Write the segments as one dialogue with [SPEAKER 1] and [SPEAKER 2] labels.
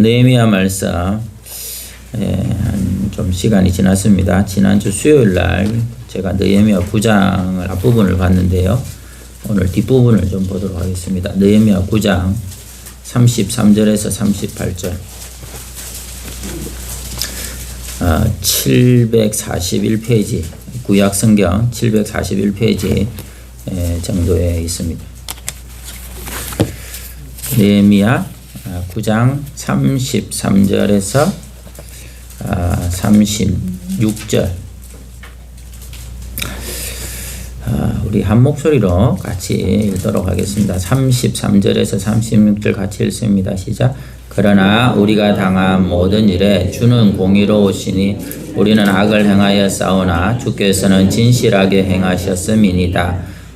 [SPEAKER 1] 느헤미야 말씀 예, 한좀 시간이 지났습니다. 지난주 수요일 날 제가 느헤미야 9장을 앞부분을 봤는데요. 오늘 뒷부분을 좀 보도록 하겠습니다. 느헤미야 9장 33절에서 38절. 아, 741페이지 구약 성경 741페이지 예, 정도에 있습니다. 느헤미야 9장 33절에서 36절 아, 우리 한 목소리로 같이 읽도록 하겠습니다. 33절에서 36절 같이 읽습니다. 시작. 그러나 우리가 당한 모든 일에 주는 공의로우시니 우리는 악을 행하여 싸우나 주께서는 진실하게 행하셨음이니이다.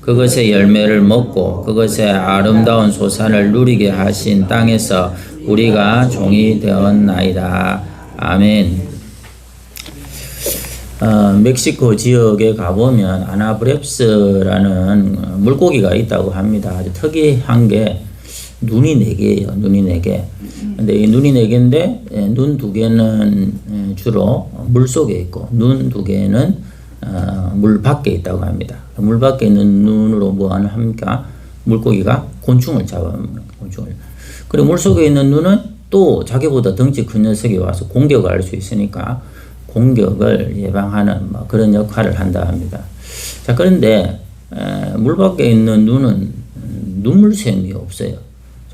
[SPEAKER 1] 그것의 열매를 먹고 그것의 아름다운 소산을 누리게 하신 땅에서 우리가 종이 되었나이다. 아멘. 어, 멕시코 지역에 가보면 아나브랩스라는 물고기가 있다고 합니다. 아주 특이한 게 눈이 네 개예요. 눈이 네 개. 근데 이 눈이 네 개인데 예, 눈두 개는 예, 주로 물 속에 있고 눈 두 개는 어, 물 밖에 있다고 합니다. 물 밖에 있는 눈으로 뭐 합니까? 물고기가 곤충을 잡아먹는 곤충을. 그리고 물 속에 있는 눈은 또 자기보다 덩치 큰 녀석이 와서 공격을 할 수 있으니까 공격을 예방하는 뭐 그런 역할을 한다 합니다. 자, 그런데 에, 물 밖에 있는 눈은 눈물샘이 없어요.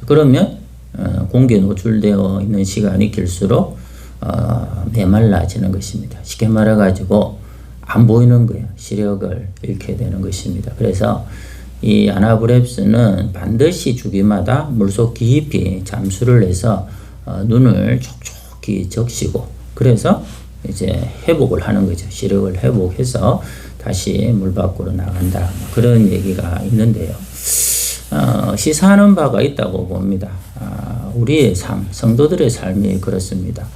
[SPEAKER 1] 그러면 어, 공기에 노출되어 있는 시간이 길수록 어, 메말라지는 것입니다. 쉽게 말해가지고 안 보이는 거예요. 시력을 잃게 되는 것입니다. 그래서 이 아나브랩스는 반드시 주기마다 물속 깊이 잠수를 해서 어, 눈을 촉촉히 적시고 그래서 이제 회복을 하는 거죠. 시력을 회복해서 다시 물 밖으로 나간다. 뭐 그런 얘기가 있는데요. 어, 시사하는 바가 있다고 봅니다. 아, 우리의 삶, 성도들의 삶이 그렇습니다.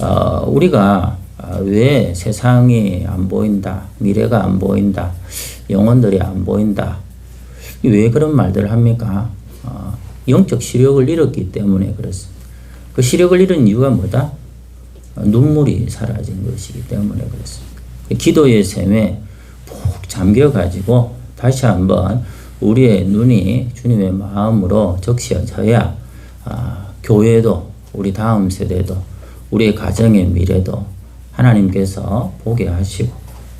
[SPEAKER 1] 어, 우리가 아, 왜 세상이 안 보인다, 미래가 안 보인다, 영혼들이 안 보인다, 왜 그런 말들을 합니까? 어, 영적 시력을 잃었기 때문에 그렇습니다. 그 시력을 잃은 이유가 뭐다? 어, 눈물이 사라진 것이기 때문에 그렇습니다. 기도의 샘에 푹 잠겨가지고 다시 한번 우리의 눈이 주님의 마음으로 적셔져야 아, 교회도 우리 다음 세대도 우리의 가정의 미래도 하나님께서 보게 하시고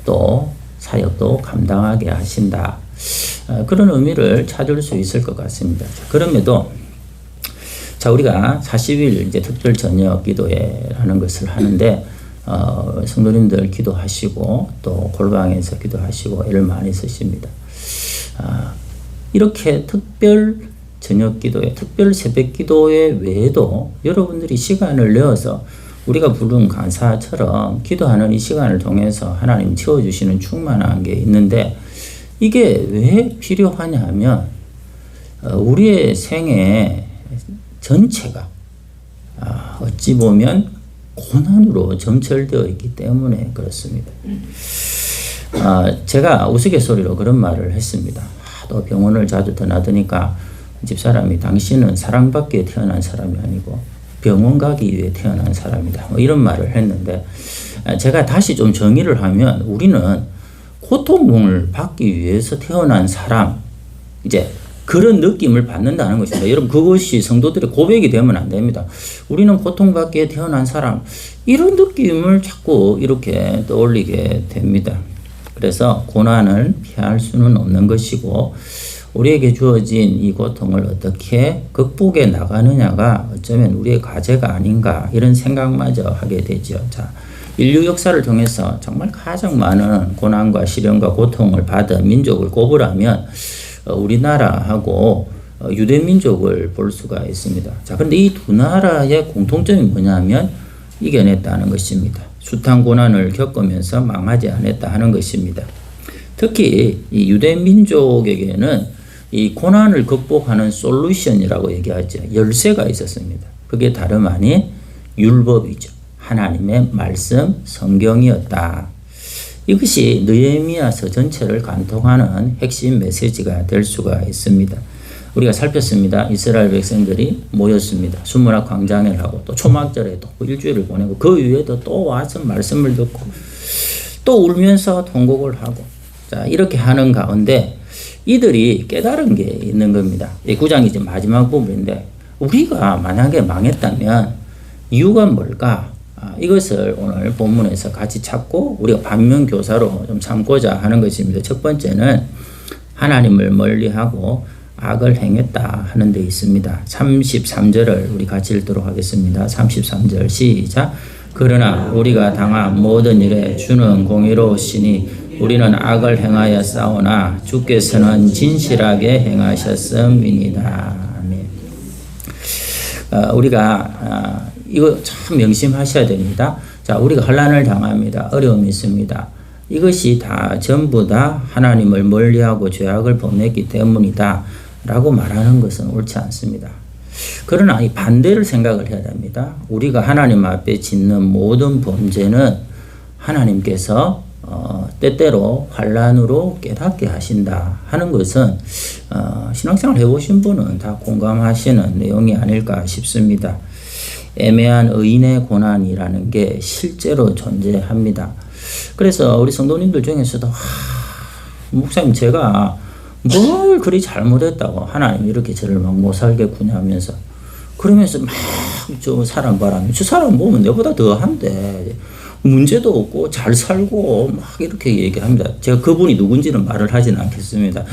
[SPEAKER 1] 또 사역도 감당하게 하신다. 어, 그런 의미를 찾을 수 있을 것 같습니다. 그럼에도 자 우리가 40일 이제 특별 저녁 기도회라는 것을 하는데 어, 성도님들 기도하시고 또 골방에서 기도하시고 애를 많이 쓰십니다. 아, 이렇게 특별 저녁 기도회, 특별 새벽 기도회 외에도 여러분들이 시간을 내어서 우리가 부른 간사처럼 기도하는 이 시간을 통해서 하나님 채워주시는 충만한 게 있는데 이게 왜 필요하냐 하면 어, 우리의 생애 전체가 아, 어찌 보면 고난으로 점철되어 있기 때문에 그렇습니다. 아, 제가 우스갯소리로 그런 말을 했습니다. 또 병원을 자주 떠나드니까 집사람이 당신은 사랑받기에 태어난 사람이 아니고 병원 가기 위해 태어난 사람이다. 뭐 이런 말을 했는데 아, 제가 다시 좀 정의를 하면 우리는 고통을 받기 위해서 태어난 사람 이제 그런 느낌을 받는다는 것입니다. 여러분 그것이 성도들의 고백이 되면 안 됩니다. 우리는 고통받기에 태어난 사람 이런 느낌을 자꾸 이렇게 떠올리게 됩니다. 그래서 고난을 피할 수는 없는 것이고 우리에게 주어진 이 고통을 어떻게 극복해 나가느냐가 어쩌면 우리의 과제가 아닌가 이런 생각마저 하게 되죠. 자, 인류 역사를 통해서 정말 가장 많은 고난과 시련과 고통을 받은 민족을 꼽으라면 어, 우리나라하고 어, 유대 민족을 볼 수가 있습니다. 자, 그런데 이 두 나라의 공통점이 뭐냐면 이겨냈다는 것입니다. 숱한 고난을 겪으면서 망하지 않았다 하는 것입니다. 특히 이 유대 민족에게는 이 고난을 극복하는 솔루션이라고 얘기하죠. 열쇠가 있었습니다. 그게 다름 아닌 율법이죠. 하나님의 말씀, 성경이었다. 이것이 느헤미야서 전체를 간통하는 핵심 메시지가 될 수가 있습니다. 우리가 살폈습니다. 이스라엘 백성들이 모였습니다. 수문학 광장을 하고 또 초막절에도 일주일을 보내고 그 위에도 또 와서 말씀을 듣고 또 울면서 통곡을 하고 자 이렇게 하는 가운데 이들이 깨달은 게 있는 겁니다. 이 구장이 지금 마지막 부분인데 우리가 만약에 망했다면 이유가 뭘까? 아, 이것을 오늘 본문에서 같이 찾고 우리가 반면 교사로 좀 삼고자 하는 것입니다. 첫 번째는 하나님을 멀리하고 악을 행했다 하는 데 있습니다. 33절을 우리 같이 읽도록 하겠습니다. 33절 시작. 그러나 우리가 당한 모든 일에 주는 공의로우시니 우리는 악을 행하여 싸우나 주께서는 진실하게 행하셨음이니이다. 아멘. 어, 우리가 어, 이거 참 명심하셔야 됩니다. 자, 우리가 환란을 당합니다. 어려움이 있습니다. 이것이 다 전부 다 하나님을 멀리하고 죄악을 범했기 때문이다. 라고 말하는 것은 옳지 않습니다. 그러나 이 반대를 생각을 해야 됩니다. 우리가 하나님 앞에 짓는 모든 범죄는 하나님께서 어, 때때로 환란으로 깨닫게 하신다 하는 것은 어, 신앙생활 해보신 분은 다 공감하시는 내용이 아닐까 싶습니다. 애매한 의인의 고난이라는 게 실제로 존재합니다. 그래서 우리 성도님들 중에서도 하, 목사님 제가 뭘 그리 잘못했다고 하나님 이렇게 저를 막 못 살게 구냐면서 그러면서 막 저 사람 바라면 저 사람 보면 내보다 더 한데 문제도 없고 잘 살고 막 이렇게 얘기합니다. 제가 그분이 누군지는 말을 하지는 않겠습니다.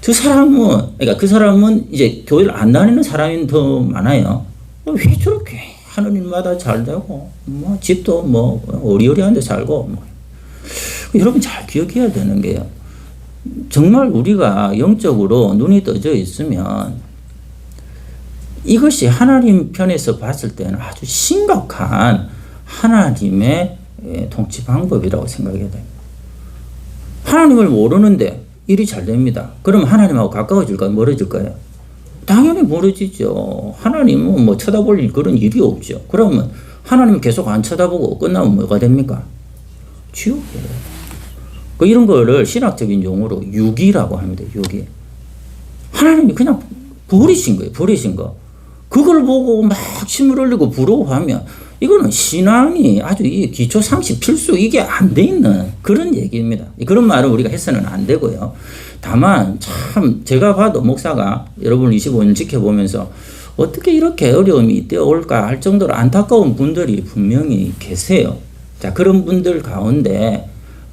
[SPEAKER 1] 저 사람은 그러니까 그 사람은 이제 교회를 안 다니는 사람이 더 많아요. 왜 저렇게 하는 일마다 잘 되고 뭐 집도 뭐 어리어리한데 살고 뭐. 여러분 잘 기억해야 되는 게요. 정말 우리가 영적으로 눈이 떠져 있으면 이것이 하나님 편에서 봤을 때는 아주 심각한 하나님의 통치 방법이라고 생각해야 됩니다. 하나님을 모르는데 일이 잘 됩니다. 그럼 하나님하고 가까워질까요? 멀어질까요? 당연히 멀어지죠. 하나님은 뭐 쳐다볼 그런 일이 없죠. 그러면 하나님 계속 안 쳐다보고 끝나면 뭐가 됩니까? 지옥이에요. 그 이런 거를 신학적인 용어로 유기라고 합니다. 유기. 하나님이 그냥 버리신 거예요. 버리신 거. 그걸 보고 막 침을 흘리고 부러워하면 이거는 신앙이 아주 이 기초 상식 필수 이게 안 돼 있는 그런 얘기입니다. 그런 말은 우리가 해서는 안 되고요. 다만 참 제가 봐도 목사가 여러분 25년 지켜보면서 어떻게 이렇게 어려움이 뛰어올까 할 정도로 안타까운 분들이 분명히 계세요. 자, 그런 분들 가운데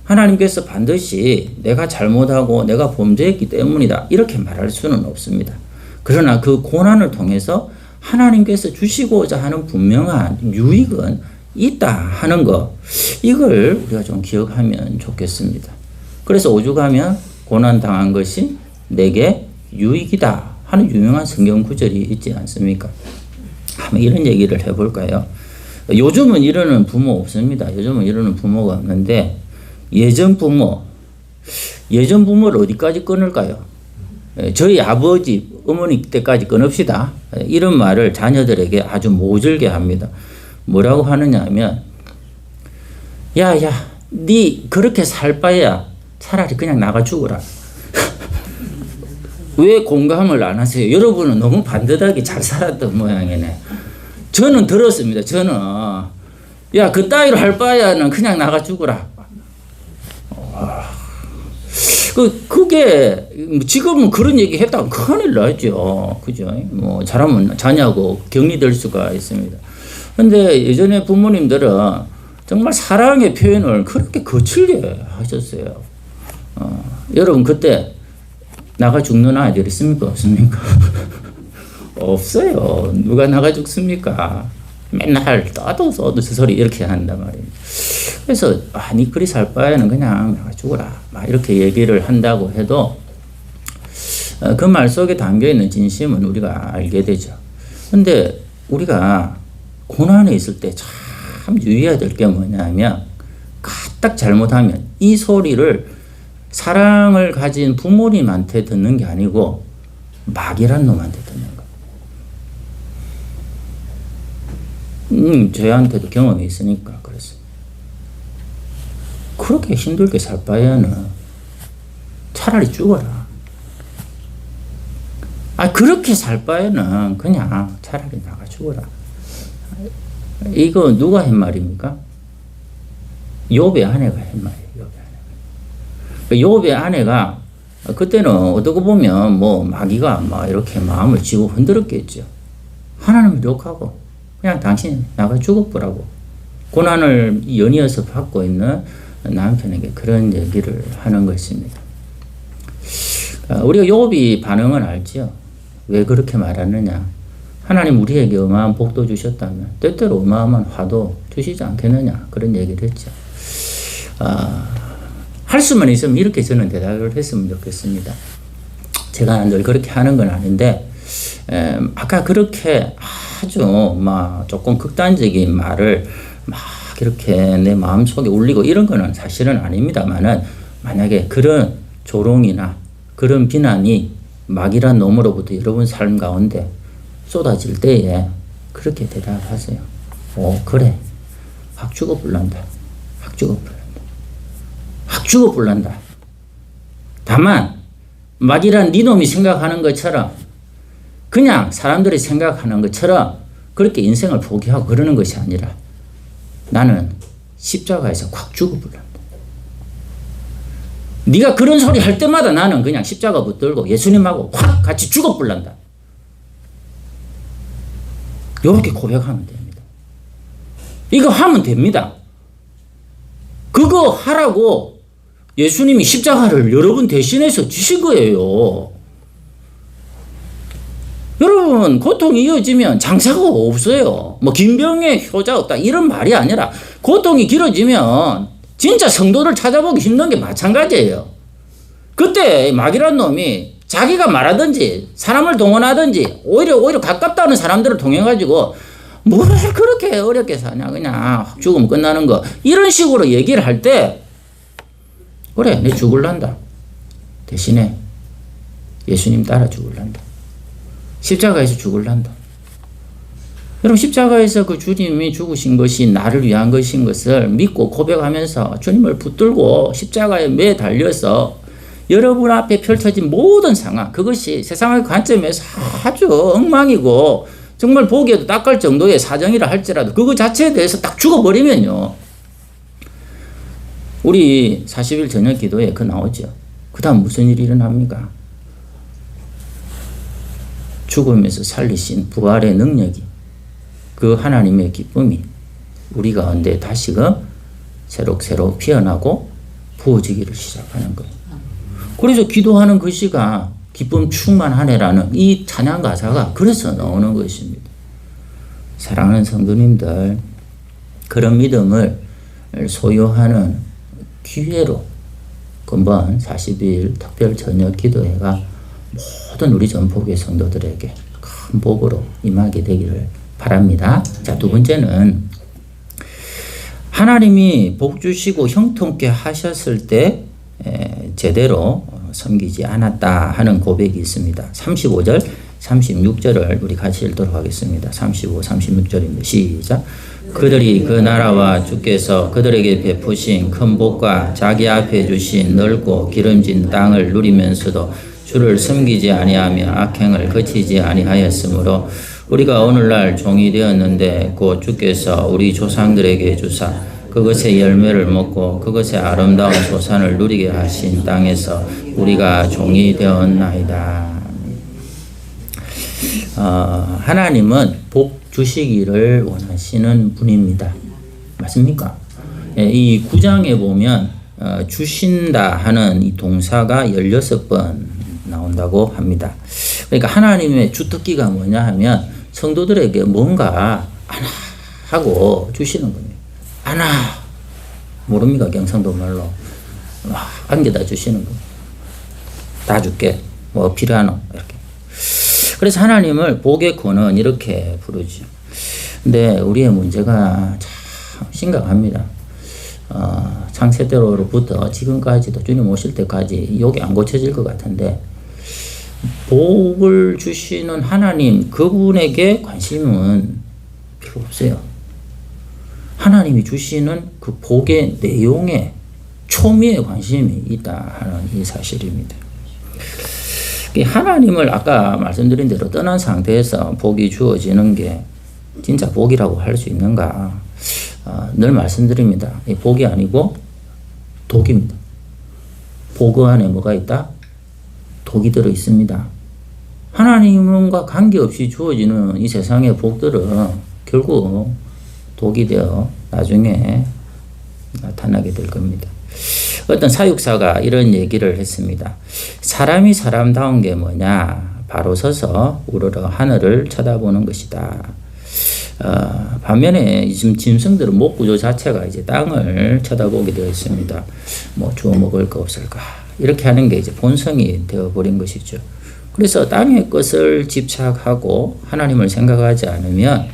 [SPEAKER 1] 하나님께서 반드시 내가 잘못하고 내가 범죄했기 때문이다. 이렇게 말할 수는 없습니다. 그러나 그 고난을 통해서 하나님께서 주시고자 하는 분명한 유익은 있다 하는 것, 이걸 우리가 좀 기억하면 좋겠습니다. 그래서 오죽하면 고난 당한 것이 내게 유익이다 하는 유명한 성경 구절이 있지 않습니까? 한번 이런 얘기를 해볼까요? 요즘은 이러는 부모 없습니다. 요즘은 이러는 부모가 없는데 예전 부모, 예전 부모를 어디까지 끊을까요? 예, 저희 아버지, 어머니 때까지 끊읍시다. 이런 말을 자녀들에게 아주 모질게 합니다. 뭐라고 하느냐 하면, 야, 야, 니 그렇게 살 바야 차라리 그냥 나가 죽어라. 왜 공감을 안 하세요? 여러분은 너무 반듯하게 잘 살았던 모양이네. 저는 들었습니다. 저는, 야, 그 따위로 할 바야는 그냥 나가 죽어라. 그, 그게, 지금은 그런 얘기 했다가 큰일 나죠. 그죠? 뭐, 잘하면 자냐고 격리될 수가 있습니다. 근데 예전에 부모님들은 정말 사랑의 표현을 그렇게 거칠게 하셨어요. 어, 여러분, 그때 나가 죽는 아이들 있습니까? 없습니까? 없어요. 누가 나가 죽습니까? 맨날 떠도 써도 저 소리 이렇게 한단 말이에요. 그래서 아니 그리 살 바에는 그냥 죽어라 막 이렇게 얘기를 한다고 해도 어, 그말 속에 담겨 있는 진심은 우리가 알게 되죠. 근데 우리가 고난에 있을 때 참 유의해야 될 게 뭐냐면 까딱 잘못하면 이 소리를 사랑을 가진 부모님한테 듣는 게 아니고 막이란 놈한테 듣는 거. 음, 저희한테도 경험이 있으니까 그랬어요. 그렇게 힘들게 살 바에는 차라리 죽어라. 아, 그렇게 살 바에는 그냥 차라리 나가 죽어라. 이거 누가 한 말입니까? 욥의 아내가 한 말이에요. 욥의 아내가. 그 욥의 아내가 그때는 어떻게 보면 뭐 마귀가 막 이렇게 마음을 쥐고 흔들었겠죠. 하나님을 욕하고 그냥 당신 나가 죽어보라고 고난을 연이어서 받고 있는 남편에게 그런 얘기를 하는 것입니다. 아, 우리가 욥이 반응은 알지요. 왜 그렇게 말하느냐? 하나님 우리에게 어마어마한 복도 주셨다면 때때로 어마어마한 화도 주시지 않겠느냐 그런 얘기를 했죠. 아, 할 수만 있으면 이렇게 저는 대답을 했으면 좋겠습니다. 제가 늘 그렇게 하는 건 아닌데 에, 아까 그렇게 아주 막 조금 극단적인 말을 막 이렇게 내 마음속에 울리고 이런 거는 사실은 아닙니다만은 만약에 그런 조롱이나 그런 비난이 막이란 놈으로부터 여러분 삶 가운데 쏟아질 때에 그렇게 대답하세요. 오 그래 확 죽어 불난다. 확 죽어 불난다. 확 죽어 불난다. 다만 막이란 네 놈이 생각하는 것처럼 그냥 사람들이 생각하는 것처럼 그렇게 인생을 포기하고 그러는 것이 아니라 나는 십자가에서 확 죽어 불난다. 네가 그런 소리 할 때마다 나는 그냥 십자가 붙들고 예수님하고 확 같이 죽어 불난다. 이렇게 고백하면 됩니다. 이거 하면 됩니다. 그거 하라고 예수님이 십자가를 여러분 대신해서 주신 거예요. 여러분, 고통이 이어지면 장사가 없어요. 뭐, 김병의 효자 없다. 이런 말이 아니라, 고통이 길어지면 진짜 성도를 찾아보기 힘든 게 마찬가지예요. 그때 마귀란 놈이 자기가 말하든지, 사람을 동원하든지, 오히려, 오히려 가깝다는 사람들을 통해 가지고, 뭘 그렇게 어렵게 사냐. 그냥 죽으면 끝나는 거. 이런 식으로 얘기를 할 때, 그래, 내 죽을란다. 대신에 예수님 따라 죽을란다. 십자가에서 죽을란다. 여러분 십자가에서 그 주님이 죽으신 것이 나를 위한 것인 것을 믿고 고백하면서 주님을 붙들고 십자가에 매 달려서 여러분 앞에 펼쳐진 모든 상황 그것이 세상의 관점에서 아주 엉망이고 정말 보기에도 딱갈 정도의 사정이라 할지라도 그거 자체에 대해서 딱 죽어버리면요. 우리 40일 저녁 기도에 그 나오죠. 그 다음 무슨 일이 일어납니까? 죽음에서 살리신 부활의 능력이 그 하나님의 기쁨이 우리 가운데 다시금 새록새록 피어나고 부어지기를 시작하는 거예요. 그래서 기도하는 그 시가 기쁨 충만하네라는 이 찬양 가사가 그래서 나오는 것입니다. 사랑하는 성도님들, 그런 믿음을 소유하는 기회로 금번 40일 특별 저녁 기도회가 모든 우리 전폭의 성도들에게 큰 복으로 임하게 되기를 바랍니다. 자, 두 번째는 하나님이 복 주시고 형통케 하셨을 때 에, 제대로 섬기지 않았다 하는 고백이 있습니다. 35절, 36절을 우리 같이 읽도록 하겠습니다. 35, 36절입니다. 시작. 그들이 그 나라와 주께서 그들에게 베푸신 큰 복과 자기 앞에 주신 넓고 기름진 땅을 누리면서도 주를 섬기지 아니하며 악행을 거치지 아니하였으므로 우리가 오늘날 종이 되었는데 곧 주께서 우리 조상들에게 주사 그것의 열매를 먹고 그것의 아름다운 소산을 누리게 하신 땅에서 우리가 종이 되었나이다. 어, 하나님은 복 주시기를 원하시는 분입니다. 맞습니까? 예, 이 구장에 보면 어, 주신다 하는 이 동사가 16번 나온다고 합니다. 그러니까 하나님의 주특기가 뭐냐 하면 성도들에게 뭔가 하나 하고 주시는 겁니다. 하나 모릅니까 경상도 말로 와, 안겨다 주시는 겁니다. 다 줄게 뭐 필요하노? 이렇게. 그래서 하나님을 복의 근원 이렇게 부르죠. 근데 우리의 문제가 참 심각합니다. 어, 창세대로부터 지금까지도 주님 오실 때까지 욕이 안 고쳐질 것 같은데 복을 주시는 하나님 그분에게 관심은 필요 없어요. 하나님이 주시는 그 복의 내용에 초미에 관심이 있다 하는 이 사실입니다. 이 하나님을 아까 말씀드린 대로 떠난 상태에서 복이 주어지는 게 진짜 복이라고 할 수 있는가? 어, 늘 말씀드립니다. 이 복이 아니고 독입니다. 복 안에 뭐가 있다? 독이 들어 있습니다. 하나님과 관계없이 주어지는 이 세상의 복들은 결국 독이 되어 나중에 나타나게 될 겁니다. 어떤 사육사가 이런 얘기를 했습니다. 사람이 사람다운 게 뭐냐? 바로 서서 우러러 하늘을 쳐다보는 것이다. 어, 반면에 지금 짐승들은 목 구조 자체가 이제 땅을 쳐다보게 되어 있습니다. 뭐 주워 먹을 거 없을까? 이렇게 하는 게 이제 본성이 되어버린 것이죠. 그래서 땅의 것을 집착하고 하나님을 생각하지 않으면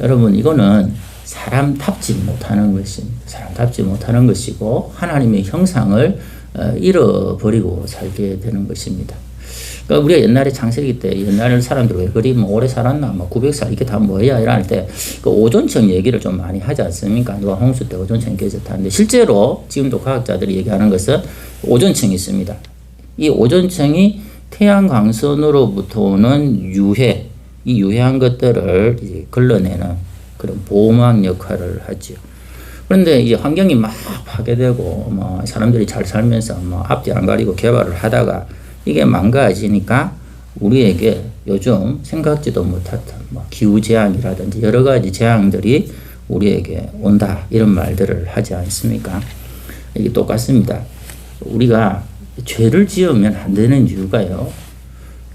[SPEAKER 1] 여러분 이거는 사람답지 못하는 것입니다. 사람답지 못하는 것이고 하나님의 형상을 어, 잃어버리고 살게 되는 것입니다. 그러니까 우리가 옛날에 창세기 때 옛날 사람들 왜 그리 뭐 오래 살았나 뭐 900살 이게 다 뭐야 이럴 때그 오존청 얘기를 좀 많이 하지 않습니까? 누가 홍수 때 오존청이 깨졌다는데 실제로 지금도 과학자들이 얘기하는 것은 오존청이 있습니다. 이 오존청이 태양 광선으로부터 오는 유해 이 유해한 것들을 이제 걸러내는 그런 보호막 역할을 하죠. 그런데 이제 환경이 막 파괴되고 뭐 사람들이 잘 살면서 뭐 앞뒤 안 가리고 개발을 하다가 이게 망가지니까 우리에게 요즘 생각지도 못했던 뭐 기후 재앙이라든지 여러 가지 재앙들이 우리에게 온다 이런 말들을 하지 않습니까? 이게 똑같습니다. 우리가 죄를 지으면 안 되는 이유가요.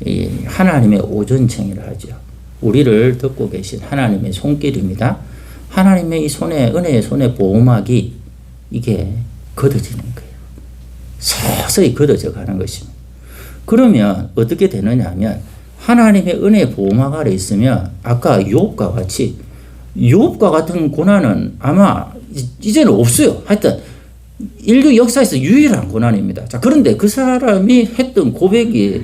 [SPEAKER 1] 이 하나님의 오존청이라 하죠. 우리를 듣고 계신 하나님의 손길입니다. 하나님의 이 손에 은혜의 손에 보호막이 이게 걷어지는 거예요. 서서히 걷어져 가는 것입니다. 그러면 어떻게 되느냐 하면 하나님의 은혜 보호막 아래 있으면 아까 욥과 같이 욥과 같은 고난은 아마 이제는 없어요. 하여튼 인류 역사에서 유일한 고난입니다. 자, 그런데 그 사람이 했던 고백이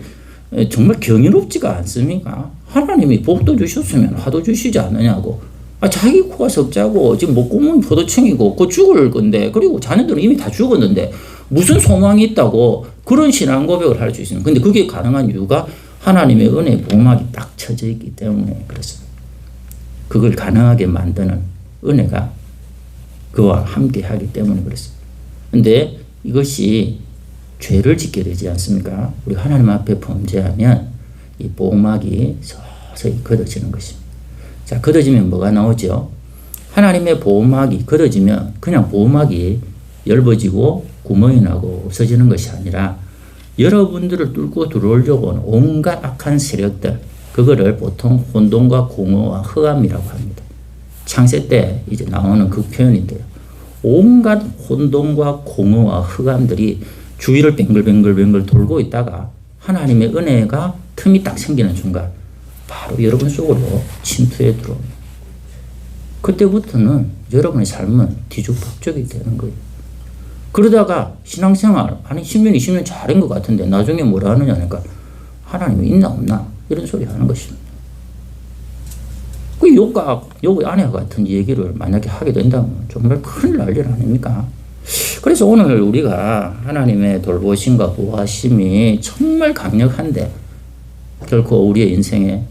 [SPEAKER 1] 정말 경이롭지가 않습니까? 하나님이 복도 주셨으면 화도 주시지 않느냐고. 아, 자기 코가 석자고 지금 목구멍 포도청이고 그 죽을 건데 그리고 자녀들은 이미 다 죽었는데 무슨 소망이 있다고 그런 신앙 고백을 할 수 있습니다. 근데 그게 가능한 이유가 하나님의 은혜 보막이 딱 쳐져 있기 때문에 그렇습니다. 그걸 가능하게 만드는 은혜가 그와 함께 하기 때문에 그렇습니다. 근데 이것이 죄를 짓게 되지 않습니까? 우리 하나님 앞에 범죄하면 이 보막이 서서히 걷어지는 것입니다. 자, 걷어지면 뭐가 나오죠? 하나님의 보막이 걷어지면 그냥 보막이 얇아지고 구멍이 나고 없어지는 것이 아니라 여러분들을 뚫고 들어오려고 하는 온갖 악한 세력들, 그거를 보통 혼돈과 공허와 흑암이라고 합니다. 창세 때 이제 나오는 그 표현인데요. 온갖 혼돈과 공허와 흑암들이 주위를 뱅글뱅글뱅글 돌고 있다가 하나님의 은혜가 틈이 딱 생기는 순간 바로 여러분 속으로 침투해 들어옵니다. 그때부터는 여러분의 삶은 뒤죽박죽이 되는 거예요. 그러다가 신앙생활, 아니 10년, 20년 잘한 것 같은데 나중에 뭐라 하느냐 하니까 하나님이 있나 없나 이런 소리 하는 것입니다. 그 욕과 욕의 아내 같은 얘기를 만약에 하게 된다면 정말 날일 아닙니까? 그래서 오늘 우리가 하나님의 돌보심과 보호하심이 정말 강력한데 결코 우리의 인생에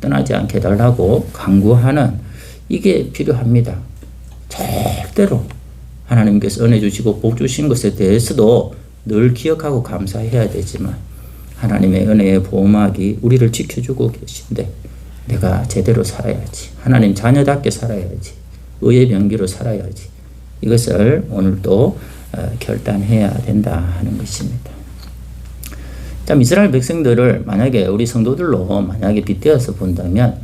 [SPEAKER 1] 떠나지 않게 달라고 강구하는 이게 필요합니다. 절대로 하나님께서 은혜 주시고 복 주신 것에 대해서도 늘 기억하고 감사해야 되지만 하나님의 은혜의 보호막이 우리를 지켜주고 계신데 내가 제대로 살아야지. 하나님 자녀답게 살아야지. 의의 병기로 살아야지. 이것을 오늘도 어, 결단해야 된다 하는 것입니다. 자, 이스라엘 백성들을 만약에 우리 성도들로 만약에 빗대어서 본다면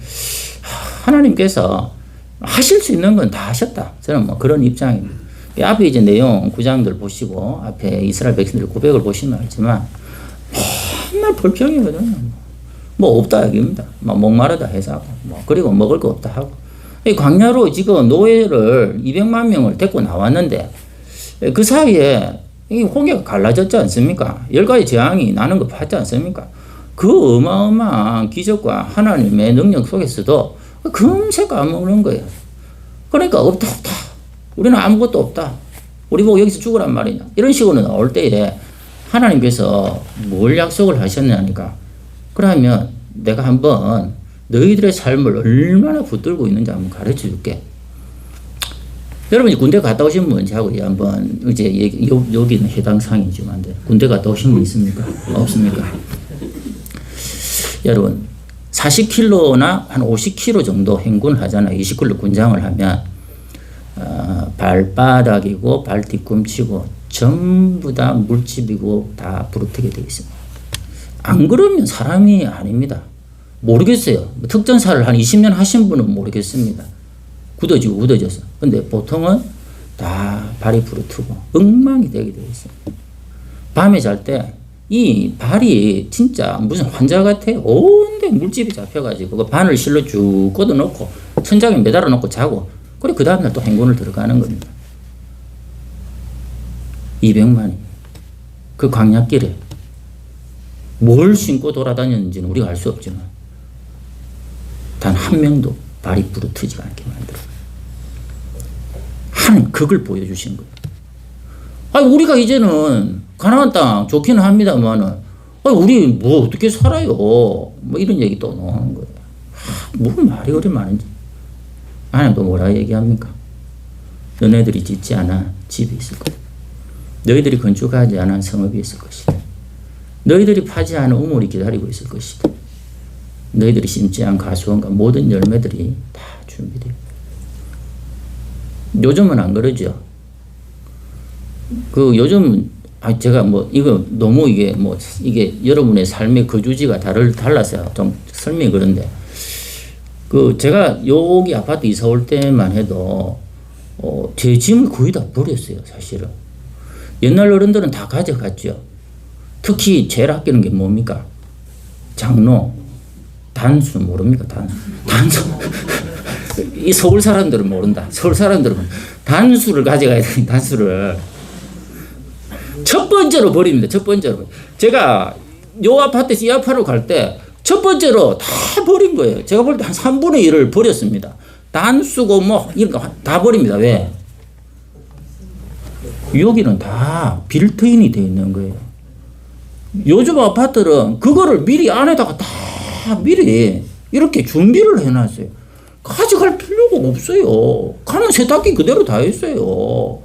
[SPEAKER 1] 하나님께서 하실 수 있는 건 다 하셨다. 저는 뭐 그런 입장입니다. 앞에 이제 내용 구장들 보시고 앞에 이스라엘 백성들 고백을 보시면 알지만 얼마나 불평이거든요. 뭐 없다 여기입니다. 뭐 목마르다 해서 뭐 그리고 먹을 거 없다 하고 이 광야로 지금 노예를 200만 명을 데리고 나왔는데 그 사이에 이 홍해가 갈라졌지 않습니까? 열 가지 재앙이 나는 거 봤지 않습니까? 그 어마어마한 기적과 하나님의 능력 속에서도 금세 까먹는 거예요. 그러니까 없다 없다. 우리는 아무것도 없다. 우리 보고 여기서 죽으란 말이냐. 이런 식으로 나올 때에 하나님께서 뭘 약속을 하셨냐니까. 그러면 내가 한번 너희들의 삶을 얼마나 붙들고 있는지 한번 가르쳐 줄게. 여러분이 군대 갔다 오신 분 저하고 한번 이제 얘기, 요, 여기는 해당 상이지만 군대 갔다 오신 분 있습니까? 없습니까? 여러분 40km나 한 50km 정도 행군을 하잖아요. 20km 군장을 하면 어, 발바닥이고 발 뒤꿈치고 전부 다 물집이고 다 부르트게 되어 있습니다. 안 그러면 사람이 아닙니다. 모르겠어요. 뭐 특전사를 한 20년 하신 분은 모르겠습니다. 굳어지고 굳어져서. 근데 보통은 다 발이 부르트고 엉망이 되게 되어 있어요. 밤에 잘 때 이 발이 진짜 무슨 환자 같아요. 온데 물집이 잡혀가지고 그 바늘 실로 쭉 걷어놓고 천장에 매달아 놓고 자고 그래 그 다음날 또 행군을 들어가는 겁니다. 200만이 그 광약길에 뭘 신고 돌아다녔는지는 우리가 알 수 없지만 단 한 명도 발이 부르트지 않게 만들어. 하는 극을 보여주신 거예요. 아니 우리가 이제는 가나안 땅 좋기는 합니다만은 아니 우리 뭐 어떻게 살아요? 뭐 이런 얘기 또 나오는 거예요. 하, 뭐 말이 그리 많은지. 하나님도 뭐라 얘기합니까? 너네들이 짓지 않아 집이 있을 거야. 너희들이 건축하지 않은 성읍이 있을 것이다. 너희들이 파지 않은 우물이 기다리고 있을 것이다. 너희들이 심지 않은 가수원과 모든 열매들이 다 준비되어 요즘은 안 그러죠. 그 요즘 아 제가 뭐 이거 너무 이게 뭐 이게 여러분의 삶의 거주지가 다를 달라서 좀 설명이 그런데 그 제가 여기 아파트 이사 올 때만 해도 어, 제 짐을 거의 다 버렸어요 사실은. 옛날 어른들은 다 가져갔죠. 특히 제일 아끼는 게 뭡니까? 장로 단수 모릅니까? 단수. 단수. 이 서울 사람들은 모른다. 서울 사람들은 단수를 가져가야 돼 단수를. 첫 번째로 버립니다. 첫 번째로. 제가 요 아파트에서 이 아파트로 갈 때 첫 번째로 다 버린 거예요. 제가 볼 때 한 3분의 1을 버렸습니다. 단수고 뭐 이런 거다 버립니다. 왜? 여기는 다 빌트인이 되어 있는 거예요. 요즘 아파트는 그거를 미리 안에다가 다 미리 이렇게 준비를 해놨어요. 가져갈 필요가 없어요. 가면 세탁기 그대로 다 있어요.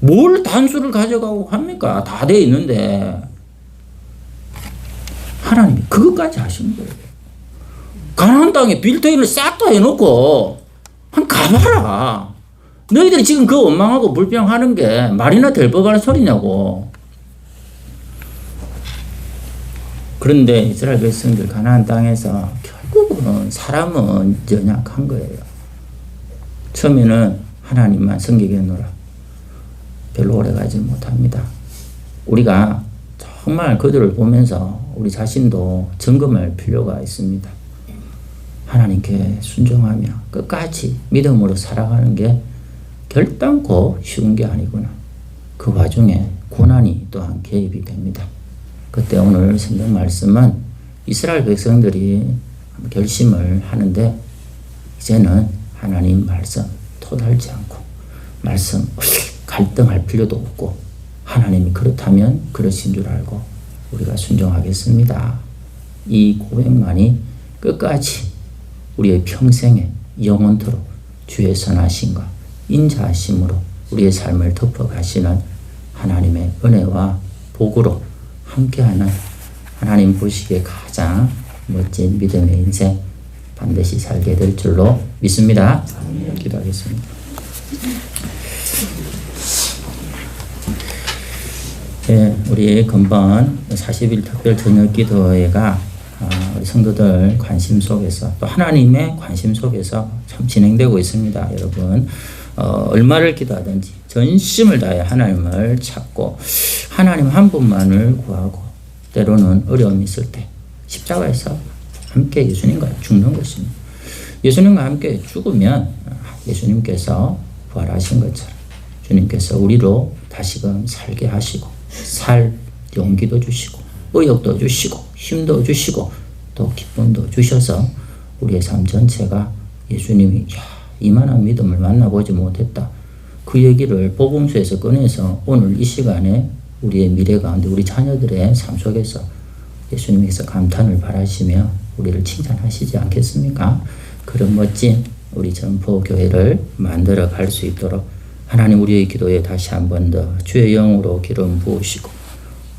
[SPEAKER 1] 뭘 단수를 가져가고 합니까? 다 돼 있는데. 하나님이 그것까지 하신 거예요. 가나안 땅에 빌트인을 싹 다 해놓고 한 가봐라. 너희들이 지금 그 원망하고 불평하는 게 말이나 될 법한 소리냐고. 그런데 이스라엘 백성들 가나안 땅에서 결국은 사람은 연약한 거예요. 처음에는 하나님만 놓라. 별로 오래 가지 못합니다. 우리가 정말 그들을 보면서 우리 자신도 점검할 필요가 있습니다. 하나님께 순종하며 끝까지 믿음으로 살아가는 게 결단코 쉬운 게 아니구나. 그 와중에 고난이 또한 개입이 됩니다. 그때 오늘 성경 말씀은 이스라엘 백성들이 결심을 하는데 이제는 하나님 말씀 토달지 않고 말씀 갈등할 필요도 없고 하나님이 그렇다면 그러신 줄 알고 우리가 순종하겠습니다. 이 고백만이 끝까지 우리의 평생에 영원토록 주의 선하심과 인자하심으로 우리의 삶을 덮어가시는 하나님의 은혜와 복으로 함께하는 하나님 보시기에 가장 멋진 믿음의 인생 반드시 살게 될 줄로 믿습니다. 기도하겠습니다. 예, 우리 금번 40일 특별 저녁 기도회가 어, 우리 성도들 관심 속에서 또 하나님의 관심 속에서 참 진행되고 있습니다, 여러분. 어, 얼마를 기도하든지 전심을 다해 하나님을 찾고 하나님 한 분만을 구하고 때로는 어려움이 있을 때 십자가에서 함께 예수님과 죽는 것입니다. 예수님과 함께 죽으면 예수님께서 부활하신 것처럼 주님께서 우리로 다시금 살게 하시고 살 용기도 주시고 의욕도 주시고 힘도 주시고 또 기쁨도 주셔서 우리의 삶 전체가 예수님이 야, 이만한 믿음을 만나보지 못했다. 그 얘기를 복음서에서 꺼내서 오늘 이 시간에 우리의 미래 가운데 우리 자녀들의 삶 속에서 예수님께서 감탄을 바라시며 우리를 칭찬하시지 않겠습니까? 그런 멋진 우리 전포 교회를 만들어 갈 수 있도록 하나님 우리의 기도에 다시 한 번 더 주의 영으로 기름 부으시고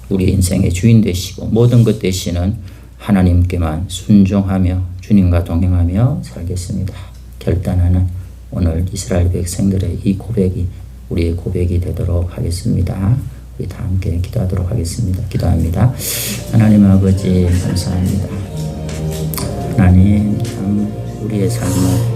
[SPEAKER 1] 우리 인생의 주인 되시고 모든 것 되시는 하나님께만 순종하며 주님과 동행하며 살겠습니다. 결단하는 오늘 이스라엘 백성들의 이 고백이 우리의 고백이 되도록 하겠습니다. 우리 다 함께 기도하도록 하겠습니다. 기도합니다. 하나님 아버지 감사합니다. 하나님 참 우리의 삶을